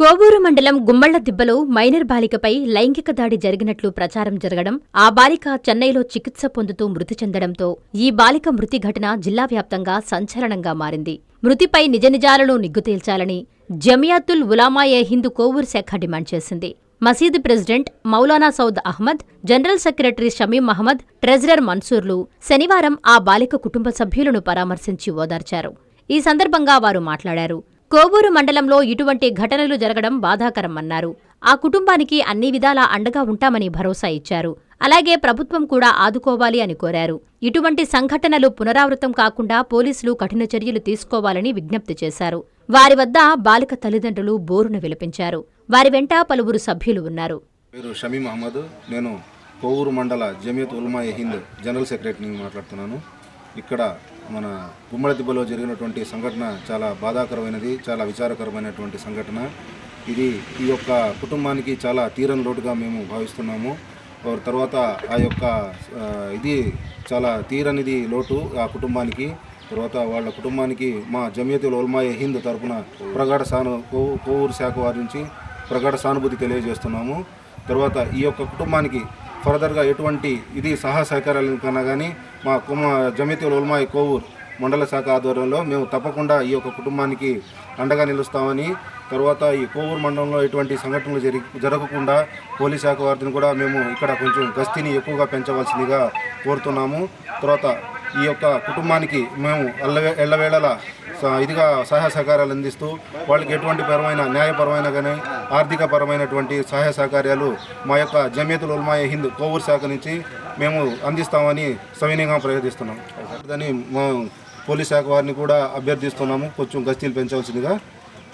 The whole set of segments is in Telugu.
కోవూరు మండలం గుమ్మళ్ళ దిబ్బలో మైనర్ బాలికపై లైంగిక దాడి జరిగినట్లు ప్రచారం జరగడం ఆ బాలిక చెన్నైలో చికిత్స పొందుతూ మృతి చెందడంతో ఈ బాలిక మృతి ఘటన జిల్లా వ్యాప్తంగా సంచలనంగా మారింది. మృతిపై నిజ నిజాలను నిగ్గు తేల్చాలని జమియాతుల్ ఉలామా ఏ హిందూ కోవూరు శాఖ డిమాండ్ చేసింది. మసీదు president Maulana Saud Ahmed general secretary Shamim Mohammed treasurer మన్సూర్లు శనివారం ఆ బాలిక కుటుంబ సభ్యులను పరామర్శించి ఓదార్చారు. ఈ సందర్భంగా వారు మాట్లాడారు. కోవూరు మండలంలో ఇటువంటి ఘటనలు జరగడం బాధాకరమన్నారు. ఆ కుటుంబానికి అన్ని విధాలా అండగా ఉంటామని భరోసా ఇచ్చారు. అలాగే ప్రభుత్వం కూడా ఆదుకోవాలి అని కోరారు. ఇటువంటి సంఘటనలు పునరావృతం కాకుండా పోలీసులు కఠిన చర్యలు తీసుకోవాలని విజ్ఞప్తి చేశారు. వారి వద్ద బాలిక తల్లిదండ్రులు బోరున విలపించారు. వారి వెంట పలువురు సభ్యులు ఉన్నారు. పేరు నేను కోవూరు మండల జమియత్ ఉల్మా హింద్ జనరల్ సెక్రటరీని మాట్లాడుతున్నాను. ఇక్కడ మన గుమ్మడి దిబ్బలో జరిగినటువంటి సంఘటన చాలా బాధాకరమైనది చాలా విచారకరమైనటువంటి సంఘటన. ఇది ఈ యొక్క కుటుంబానికి చాలా తీరని లోటుగా మేము భావిస్తున్నాము. తర్వాత ఆ యొక్క ఇది చాలా తీరనిది లోటు ఆ కుటుంబానికి. తర్వాత వాళ్ళ కుటుంబానికి మా జమియతుల్ ఉల్మాయ హింద్ తరఫున ప్రగాఢ సాను కోవూరు శాఖ వారి నుంచి ప్రగాఢ సానుభూతి తెలియజేస్తున్నాము. తర్వాత ఈ యొక్క కుటుంబానికి ఫర్దర్గా ఎటువంటి ఇది సహా సహకారాలు కన్నా కానీ మా కుమ జమియతుల్ ఉల్మాయ కోవూర్ మండల శాఖ ఆధ్వర్యంలో మేము తప్పకుండా ఈ యొక్క కుటుంబానికి అండగా నిలుస్తామని తర్వాత ఈ కోవూరు మండలంలో ఎటువంటి సంఘటనలు జరి జరగకుండా పోలీస్ శాఖ వారిని కూడా మేము ఇక్కడ కొంచెం గస్తీని ఎక్కువగా పెంచవలసిందిగా కోరుతున్నాము. తర్వాత ఈ యొక్క కుటుంబానికి మేము ఎల్లవే ఎల్లవేళలా ఇదిగా సహాయ సహకారాలు అందిస్తూ వాళ్ళకి ఎటువంటి పరమైన న్యాయపరమైన కానీ ఆర్థిక పరమైనటువంటి సహాయ సహకార్యాలు మా యొక్క జమియతుల్ ఉల్మాయ హింద్ కోవూరు శాఖ నుంచి మేము అందిస్తామని సవినీయంగా ప్రయత్నిస్తున్నాం. దాన్ని మా పోలీస్ శాఖ వారిని కూడా అభ్యర్థిస్తున్నాము. కొంచెం గస్తీలు పెంచవలసిందిగా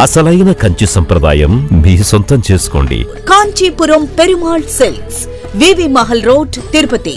అసలైన కంచి సంప్రదాయం మీ సొంతం చేసుకోండి. కాంచీపురం పెరుమాళ్ సెల్స్ వివి మహల్ రోడ్ తిరుపతి.